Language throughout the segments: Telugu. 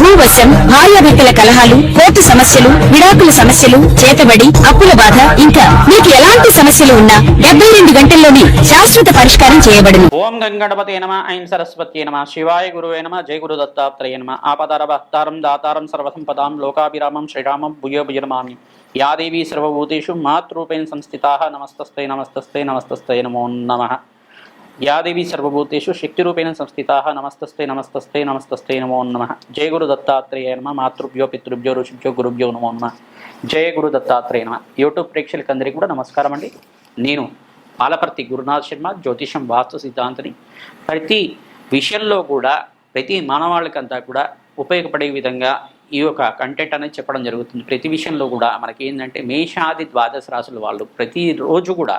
భూవశం భార్యాభర్తల కలహాలు కోర్టు సమస్యలు విడాకుల సమస్యలు చేతబడి అప్పుల బాధ ఇంకా మీకు ఎలాంటి సమస్యలు ఉన్నా డెబ్బై రెండు గంటల్లోనే శాశ్వత పరిష్కారం చేయబడును. ఓం గంగణపతి నమ ఐం సరస్వతి నమ శివాయ గురువే నమ జయ గురు దత్తాత్రేయ నమ ఆపదార భక్తారం దాతారం సర్వసంపదాం లోకాభిరామం శ్రీరామం భూయో భుజనమామి యాదేవి సర్వభూతేషు మాతృపేణ సంస్థితా నమస్తస్తే నమస్తస్తే నమస్తస్తే నమో నమ. యాదేవి సర్వభూతేషు శక్తిరూపేణ సంస్థితా నమస్తస్తే నమస్తస్తే నమస్తస్తే నమో నమ. జయ గురు దత్తాత్రేయ నమ. మాతృభ్యో పితృభ్యో ఋషిభ్యో గురుభ్యో నమో నమ. జయ గురు దత్తాత్రేయ నమ. యూట్యూబ్ ప్రేక్షకులందరికీ కూడా నమస్కారం అండి. నేను పాలపర్తి గురునాథ్ శర్మ జ్యోతిషం వాస్తు సిద్ధాంతని. ప్రతి విషయంలో కూడా ప్రతి మానవాళికంతా కూడా ఉపయోగపడే విధంగా ఈ యొక్క కంటెంట్ అనేది చెప్పడం జరుగుతుంది. ప్రతి విషయంలో కూడా మనకి ఏంటంటే మేషాది ద్వాదశ రాశుల వాళ్ళు ప్రతిరోజు కూడా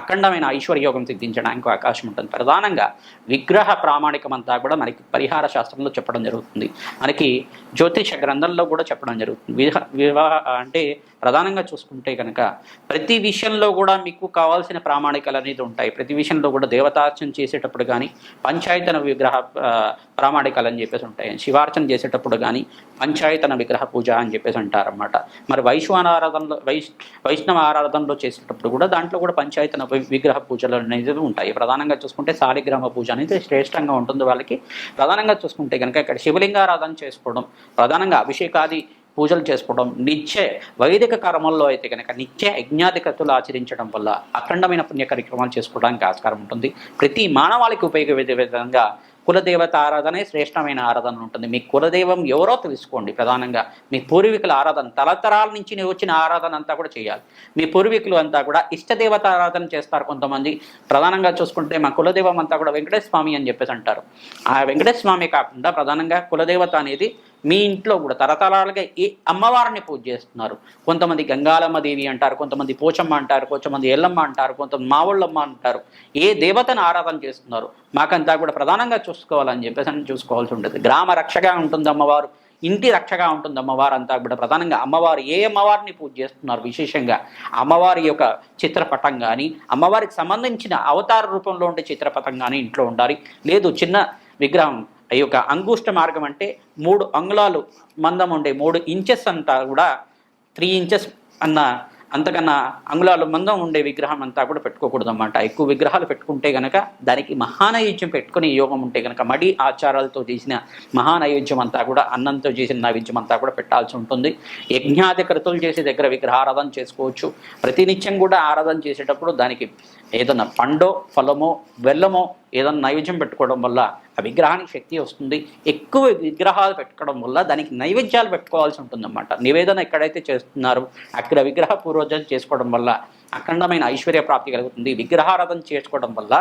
అఖండమైన ఐశ్వర్యోగం సిద్ధించడానికి అవకాశం ఉంటుంది. ప్రధానంగా విగ్రహ ప్రామాణికం అంతా కూడా మనకి పరిహార శాస్త్రంలో చెప్పడం జరుగుతుంది. మనకి జ్యోతిష గ్రంథంలో కూడా చెప్పడం జరుగుతుంది. వివాహ వివాహ అంటే ప్రధానంగా చూసుకుంటే కనుక ప్రతి విషయంలో కూడా మీకు కావాల్సిన ప్రామాణికలు అనేది ఉంటాయి. ప్రతి విషయంలో కూడా దేవతార్చన చేసేటప్పుడు కానీ పంచాయతన విగ్రహ ఆ, ప్రామాణికాలు అని చెప్పేసి ఉంటాయి. శివార్చన చేసేటప్పుడు కానీ పంచాయతన విగ్రహ పూజ అని చెప్పేసి అంటారన్నమాట. మరి వైశ్వాన ఆరాధనలో వైష్ వైష్ణవ ఆరాధనలో చేసేటప్పుడు కూడా దాంట్లో కూడా పంచాయతన విగ్రహ పూజలు అనేది ఉంటాయి. ప్రధానంగా చూసుకుంటే శాలిగ్రామ పూజ అనేది శ్రేష్టంగా ఉంటుంది వాళ్ళకి. ప్రధానంగా చూసుకుంటే కనుక ఇక్కడ శివలింగారాధన చేసుకోవడం ప్రధానంగా అభిషేకాది పూజలు చేసుకోవడం నిత్య వైదిక కర్మల్లో అయితే కనుక నిత్య యజ్ఞాధికతులు ఆచరించడం వల్ల అఖండమైన పుణ్య కార్యక్రమాలు చేసుకోవడానికి ఆస్కారం ఉంటుంది. ప్రతి మానవాళికి ఉపయోగపడే విధంగా కులదేవత ఆరాధనే శ్రేష్టమైన ఆరాధన ఉంటుంది. మీ కులదైవం ఎవరో తెలుసుకోండి ప్రధానంగా. మీ పూర్వీకుల ఆరాధన తలతరాల నుంచి వచ్చిన ఆరాధన అంతా కూడా చేయాలి. మీ పూర్వీకులు అంతా కూడా ఇష్టదేవత ఆరాధన చేస్తారు కొంతమంది. ప్రధానంగా చూసుకుంటే మా కులదైవం అంతా కూడా వెంకటేశ్వర స్వామి అని చెప్పేసి అంటారు. ఆ వెంకటేశ్వర స్వామి కాకుండా ప్రధానంగా కులదేవత అనేది మీ ఇంట్లో కూడా తరతరాలుగా ఏ అమ్మవారిని పూజ చేస్తున్నారు. కొంతమంది గంగాలమ్మ దేవి అంటారు కొంతమంది పోచమ్మ అంటారు కొంతమంది ఎల్లమ్మ అంటారు కొంతమంది మావుళ్ళమ్మ అంటారు. ఏ దేవతను ఆరాధన చేస్తున్నారు? మాకంతా కూడా ప్రధానంగా చూసుకోవాలని చెప్పేసి అని చూసుకోవాల్సి ఉంటుంది. గ్రామ రక్షగా ఉంటుంది అమ్మవారు ఇంటి రక్షగా ఉంటుంది అమ్మవారు అంతా కూడా ప్రధానంగా. అమ్మవారు ఏ అమ్మవారిని పూజ చేస్తున్నారు విశేషంగా? అమ్మవారి యొక్క చిత్రపటం కానీ అమ్మవారికి సంబంధించిన అవతార రూపంలో ఉండే చిత్రపటం కానీ ఇంట్లో ఉండాలి. లేదు చిన్న విగ్రహం ఈ యొక్క అంగుష్ట మార్గం అంటే మూడు అంగుళాలు మందం ఉండే మూడు ఇంచెస్ అంతా కూడా త్రీ ఇంచెస్ అన్న అంతకన్నా అంగుళాలు మందం ఉండే విగ్రహం అంతా కూడా పెట్టుకోకూడదు అన్నమాట ఎక్కువ విగ్రహాలు పెట్టుకుంటే గనక దానికి మహానైవేద్యం పెట్టుకునే యోగం ఉంటే గనక మడి ఆచారాలతో చేసిన మహానైవేద్యం అంతా కూడా అన్నంతో చేసిన నైవేద్యం అంతా కూడా పెట్టాల్సి ఉంటుంది. యజ్ఞాది కృతులు చేసే దగ్గర విగ్రహారాధన చేసుకోవచ్చు. ప్రతినిత్యం కూడా ఆరాధన చేసేటప్పుడు దానికి ఏదన్నా పండో ఫలమో బెల్లమో ఏదైనా నైవేద్యం పెట్టుకోవడం వల్ల ఆ విగ్రహానికి శక్తి వస్తుంది. ఎక్కువ విగ్రహాలు పెట్టుకోవడం వల్ల దానికి నైవేద్యాలు పెట్టుకోవాల్సి ఉంటుందన్నమాట. నివేదన ఎక్కడైతే చేస్తున్నారో అక్కడ విగ్రహ పూర్వజం చేసుకోవడం వల్ల అఖండమైన ఐశ్వర్య ప్రాప్తి కలుగుతుంది. విగ్రహారాధన చేసుకోవడం వల్ల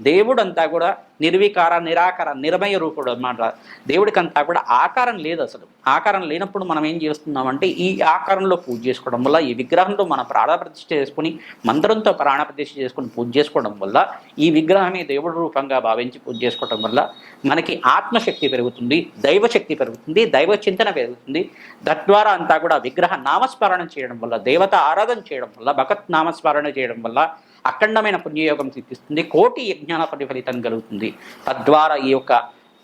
దేవుడంతా కూడా నిర్వికార నిరాకార నిర్మయ రూపుడు అన్నమాట. దేవుడికంతా కూడా ఆకారం లేదు అసలు. ఆకారం లేనప్పుడు మనం ఏం చేస్తున్నామంటే ఈ ఆకారంలో పూజ చేసుకోవడం వల్ల ఈ విగ్రహంలో మన ప్రాణప్రతిష్ఠ చేసుకుని మంత్రంతో ప్రాణప్రతిష్ఠ చేసుకుని పూజ చేసుకోవడం వల్ల ఈ విగ్రహమే దేవుడి రూపంగా భావించి పూజ చేసుకోవడం వల్ల మనకి ఆత్మశక్తి పెరుగుతుంది దైవశక్తి పెరుగుతుంది దైవ చింతన పెరుగుతుంది. తద్వారా అంతా కూడా విగ్రహ నామస్మరణ చేయడం వల్ల దేవత ఆరాధన చేయడం వల్ల భగత్ నామస్మరణ చేయడం వల్ల అఖండమైన పుణ్యయోగం సిద్ధిస్తుంది. కోటి యజ్ఞాన ప్రతిఫలితం కలుగుతుంది. తద్వారా ఈ యొక్క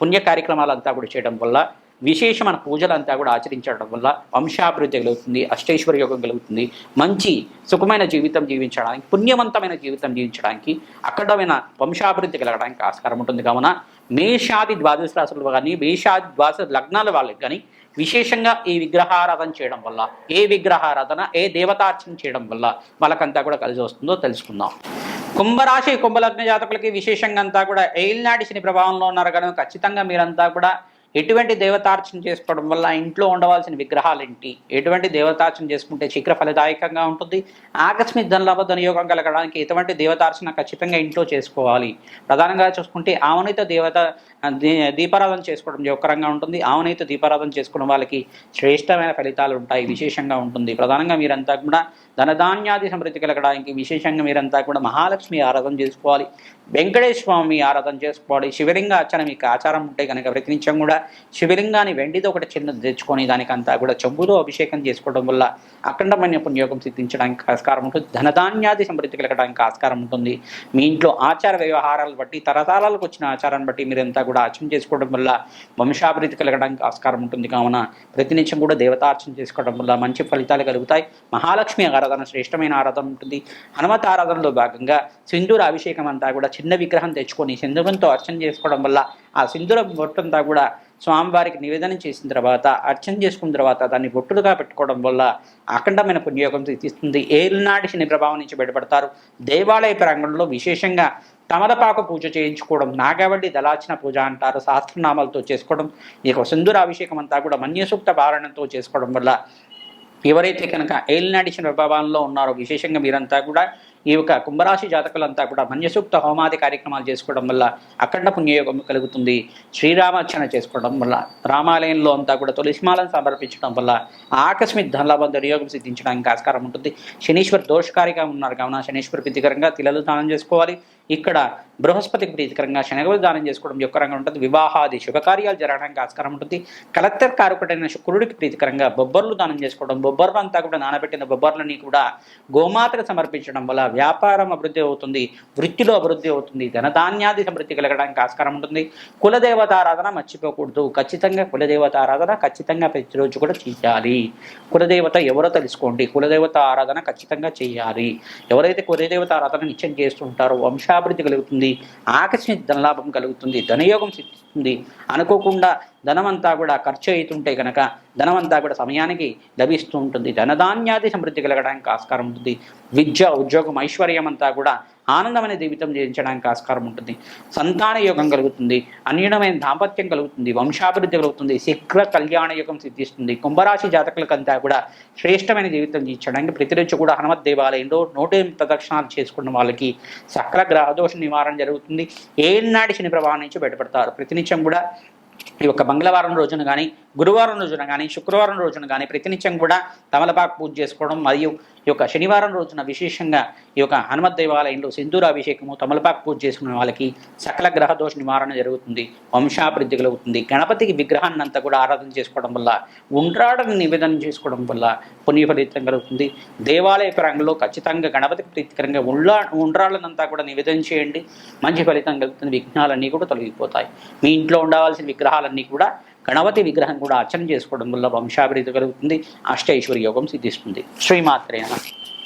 పుణ్య కార్యక్రమాలంతా కూడా చేయడం వల్ల విశేషమైన పూజలంతా కూడా ఆచరించడం వల్ల వంశాభివృద్ధి కలుగుతుంది అష్టైశ్వర్య యోగం కలుగుతుంది. మంచి సుఖమైన జీవితం జీవించడానికి పుణ్యవంతమైన జీవితం జీవించడానికి అఖండమైన వంశాభివృద్ధి కలగడానికి ఆస్కారం ఉంటుంది. కావున మేషాది ద్వాదశ రాశులు కానీ మేషాది ద్వాదశ లగ్నాల వాళ్ళకి కానీ విశేషంగా ఈ విగ్రహారాధన చేయడం వల్ల ఏ విగ్రహారాధన ఏ దేవతార్చన చేయడం వల్ల వాళ్ళకంతా కూడా కలిసి వస్తుందో తెలుసుకుందాం. కుంభరాశి కుంభలగ్న జాతకులకి విశేషంగా అంతా కూడా ఏలినాటి శని ప్రభావంలో ఉన్నారు కనుక ఖచ్చితంగా మీరంతా కూడా ఎటువంటి దేవతార్చన చేసుకోవడం వల్ల ఇంట్లో ఉండవలసిన విగ్రహాలు ఏంటి ఎటువంటి దేవతార్చన చేసుకుంటే శీఘ్ర ఫలదాయకంగా ఉంటుంది? ఆకస్మిక ధనలాభ ధనయోగం కలగడానికి ఎటువంటి దేవతార్చన ఖచ్చితంగా ఇంట్లో చేసుకోవాలి? ప్రధానంగా చూసుకుంటే ఆవనిత దేవత దీపారాధన చేసుకోవడం యోగకరంగా ఉంటుంది. ఆవనిత దీపారాధన చేసుకున్న వాళ్ళకి శ్రేష్టమైన ఫలితాలు ఉంటాయి విశేషంగా ఉంటుంది. ప్రధానంగా మీరంతా కూడా ధనధాన్యాది సమృద్ధి కలగడానికి విశేషంగా మీరంతా కూడా మహాలక్ష్మి ఆరాధన చేసుకోవాలి. వెంకటేశ్వర స్వామి ఆరాధన చేసుకోవాలి. శివలింగ అర్చన మీకు ఆచారం ఉంటే కనుక ప్రతినిత్యం కూడా శివలింగాన్ని వెండితో ఒకటి చిన్నది తెచ్చుకొని దానికంతా కూడా చెంబుతో అభిషేకం చేసుకోవడం వల్ల అఖండమైన పుణ్యోగం సిద్ధించడానికి ఆస్కారం ఉంటుంది. ధనధాన్యాది సమృద్ధి కలగడానికి ఆస్కారం ఉంటుంది. మీ ఇంట్లో ఆచార వ్యవహారాలు బట్టి తరతరాలకు వచ్చిన ఆచారాన్ని బట్టి మీరంతా కూడా ఆచరణ చేసుకోవడం వల్ల వంశాభివృద్ధి కలగడానికి ఆస్కారం ఉంటుంది. కావున ప్రతినిత్యం కూడా దేవతార్చన చేసుకోవడం వల్ల మంచి ఫలితాలు కలుగుతాయి. మహాలక్ష్మి ఆరాధన శ్రేష్టమైన ఆరాధన ఉంటుంది. హనుమత్ ఆరాధనలో భాగంగా సింధూర అభిషేకం అంతా కూడా చిన్న విగ్రహం తెచ్చుకొని సింధూరంతో అర్చన చేసుకోవడం వల్ల ఆ సింధూర బొట్టంతా కూడా స్వామివారికి నివేదన చేసిన తర్వాత అర్చన చేసుకున్న తర్వాత దాన్ని బొట్టులుగా పెట్టుకోవడం వల్ల అఖండమైన పుణ్యోగం తీస్తుంది ఏలినాటి శని ప్రభావం నుంచి బయటపడతారు. దేవాలయ ప్రాంగణంలో విశేషంగా తమలపాకు పూజ చేయించుకోవడం నాగవల్లి దళాచన పూజ అంటారు శాస్త్రనామాలతో చేసుకోవడం ఈ యొక్క సింధూర అంతా కూడా మన్యసూక్త పారాయణంతో చేసుకోవడం వల్ల ఎవరైతే కనుక ఏలినాడిచిన ప్రభావంలో ఉన్నారో విశేషంగా మీరంతా కూడా ఈ యొక్క కుంభరాశి జాతకులంతా కూడా మన్యసూక్త హోమాది కార్యక్రమాలు చేసుకోవడం వల్ల అఖండ పుణ్యయోగం కలుగుతుంది. శ్రీరామార్చన చేసుకోవడం వల్ల రామాలయంలో అంతా కూడా తులసిమాలను సమర్పించడం వల్ల ఆకస్మిక ధనలాభం దుర్యోగం సిద్ధించడానికి ఆస్కారం ఉంటుంది. శనీశ్వర్ దోషకారిగా ఉన్నారు. కావున శనీశ్వర్ ప్రతికరంగా తిలలు దానం చేసుకోవాలి. ఇక్కడ బృహస్పతికి ప్రీతికరంగా శనగలు దానం చేసుకోవడం యొక్క రంగం ఉంటుంది. వివాహాది శుభకార్యాలు జరగడానికి ఆస్కారం ఉంటుంది. కలెక్టర్ కారకుడైన శుక్రుడికి ప్రీతికరంగా బొబ్బర్లు దానం చేసుకోవడం బొబ్బర్లు అంతా కూడా నానబెట్టిన బొబ్బర్లని కూడా గోమాతకు సమర్పించడం వల్ల వ్యాపారం అభివృద్ధి అవుతుంది వృత్తిలో అభివృద్ధి అవుతుంది ధనధాన్యాది సమృద్ధి కలగడానికి ఆస్కారం ఉంటుంది. కులదేవత ఆరాధన మర్చిపోకూడదు. ఖచ్చితంగా కులదేవత ఆరాధన ఖచ్చితంగా ప్రతిరోజు కూడా చేయాలి. కులదేవత ఎవరో తెలుసుకోండి. కులదేవత ఆరాధన ఖచ్చితంగా చేయాలి. ఎవరైతే కులదేవత ఆరాధన నిత్యం చేస్తుంటారో వంశాభివృద్ధి కలుగుతుంది. ఆకస్మిక ధనలాభం కలుగుతుంది. ధనయోగం సిద్ధిస్తుంది. అనుకోకుండా ధనమంతా కూడా ఖర్చు అవుతుంటే కనుక ధనమంతా కూడా సమయానికి లభిస్తూ ఉంటుంది. ధనధాన్యాది సమృద్ధి కలగడానికి ఆస్కారం ఉంటుంది. విద్య ఉద్యోగం ఐశ్వర్యం అంతా కూడా ఆనందమైన జీవితం జీవించడానికి ఆస్కారం ఉంటుంది. సంతాన యోగం కలుగుతుంది. అన్యూనమైన దాంపత్యం కలుగుతుంది. వంశాభివృద్ధి కలుగుతుంది. శీఘ్ర కళ్యాణ యోగం సిద్ధిస్తుంది. కుంభరాశి జాతకులకంతా కూడా శ్రేష్టమైన జీవితం జీవించడానికి ప్రతిరోజు కూడా హనుమత్ దేవాలయంలో నూట ప్రదక్షిణాలు చేసుకున్న వాళ్ళకి సకల గ్రహదోష నివారణ జరుగుతుంది. ఏనాటి శని ప్రభావం నుంచి బయటపడతారు. ప్రతినిత్యం కూడా ఈ యొక్క మంగళవారం రోజున కానీ గురువారం రోజున కానీ శుక్రవారం రోజున కానీ ప్రతినిత్యం కూడా తమలపాకు పూజ చేసుకోవడం మరియు ఈ యొక్క శనివారం రోజున విశేషంగా ఈ యొక్క హనుమత్ దేవాలయంలో సింధూరాభిషేకము తమలపాకు పూజ చేసుకున్న వాళ్ళకి సకల గ్రహ దోష నివారణ జరుగుతుంది వంశాభివృద్ధి కలుగుతుంది. గణపతికి విగ్రహాన్ని అంతా కూడా ఆరాధన చేసుకోవడం వల్ల ఉండ్రాడని నివేదన చేసుకోవడం వల్ల పుణ్య ఫలితం కలుగుతుంది. దేవాలయ ప్రాంగంలో ఖచ్చితంగా గణపతికి ప్రీతికరంగా ఉండ్రా ఉండ్రాళ్ళనంతా కూడా నివేదన చేయండి. మంచి ఫలితం కలుగుతుంది. విఘ్నాలన్నీ కూడా తొలగిపోతాయి. మీ ఇంట్లో ఉండవలసిన విగ్రహాలన్నీ కూడా గణపతి విగ్రహం కూడా అర్చన చేసుకోవడం వల్ల వంశాభివృద్ధి కలుగుతుంది అష్టైశ్వర్య యోగం సిద్ధిస్తుంది. శ్రీమాత్రేన